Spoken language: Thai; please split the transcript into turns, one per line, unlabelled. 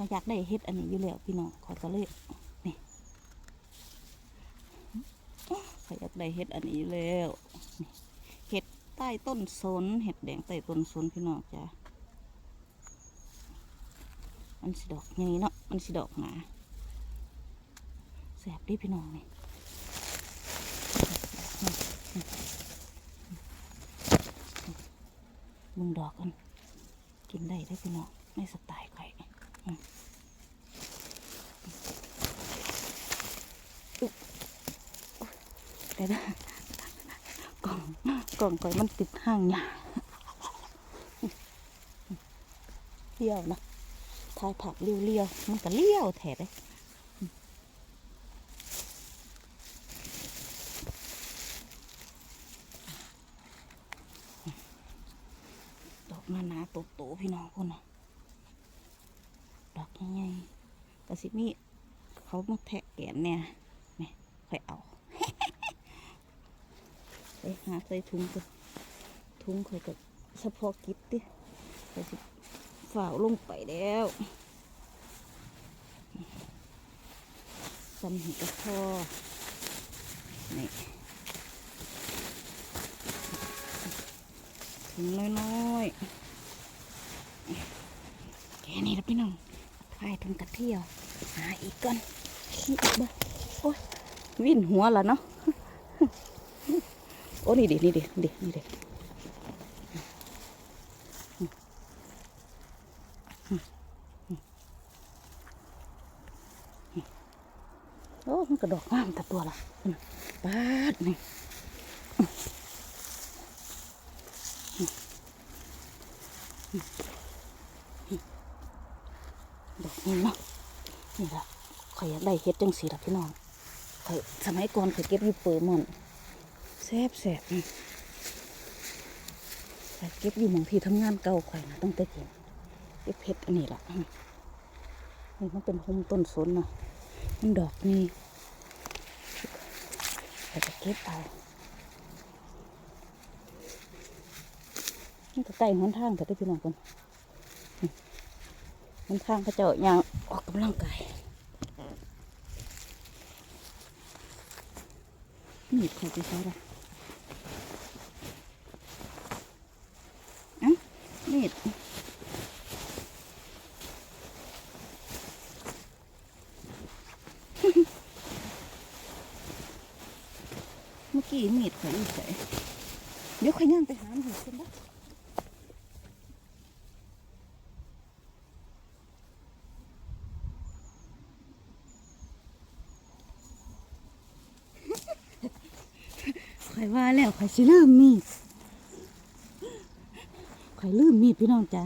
ก็อยากได้เฮ็ดอันนี้อยู่แล้วพี่น้องขอยก็เลยนี่ขอยอยากได้เฮ็ดอันนี้อยู่แล้วนี่เห็ดใต้ต้นสนเห็ดแดงใต้ต้นสนพี่น้องจ้ะมันสิดอกไงเนาะมันสิดอกหนาแสบดิพี่น้องนี่มึงดอกกันกินได้ได้พี่น้องในสไตล์ไข่อยอืมอุ๊ย เดี๋ยวนะกล่องกล่องก่อยมันติดห้างหยาเลี้ยวนะทายผักเลี้ยวเลี้ยวๆมันก็เลี้ยวแถเลยอืมดอกหนาๆโตๆพี่น้องคนน่ะ ดอกใหญ่ๆแต่สิมีเขามาแทะแกนเนี่ยนี่ค่อยเอาไปหาใส่ถุงกันถุงค่อยกับเฉพาะกิจดิค่อยสิฝ่าวลงไปแล้วสำหิกระพอนี่ถุงน้อยๆแค่นี้แล้วพี่น้อง พายทุนกระเที่ยว หาอีกก่อนอีกบ่โอ้ยวิ่นหัวแล้วเนาะโอ้นี่ดินี่ดินี่ดินี่ดิโอ้มันกระดอกงามแต่ตัวละพุ่นน่ะปาดนี่ ดอกนี้เนาะนี่ละข่อยอยากได้เฮ็ดจังสีละพี่น้องข่อยสมัยก่อนข่อยเก็บอยู่เปิดมันแซ่บแซ่บอืมข่อยเก็บอยู่หมองที่ทำงานเก่าข่อยนะต้องแต่กินเก็บเพชรอันนี้ละนี่มันเป็นโฮมต้นสนเนาะมันดอกนี่ข่อยจะเก็บเอามันก็ใกล้หนทางแต่ได้อพี่น้องคน มันทางพระเจ้าย่างออกกำลังกายมีดเขาไปใช้ละอะมีดเมื่อกี้มีดขาอยู่ใส่เดี๋ยวขย่างไปหาหนูคนบ้า ข่อยว่าแล้วข่อยสิลืมมีดข่อยลืมมีดพี่น้องจ้ะ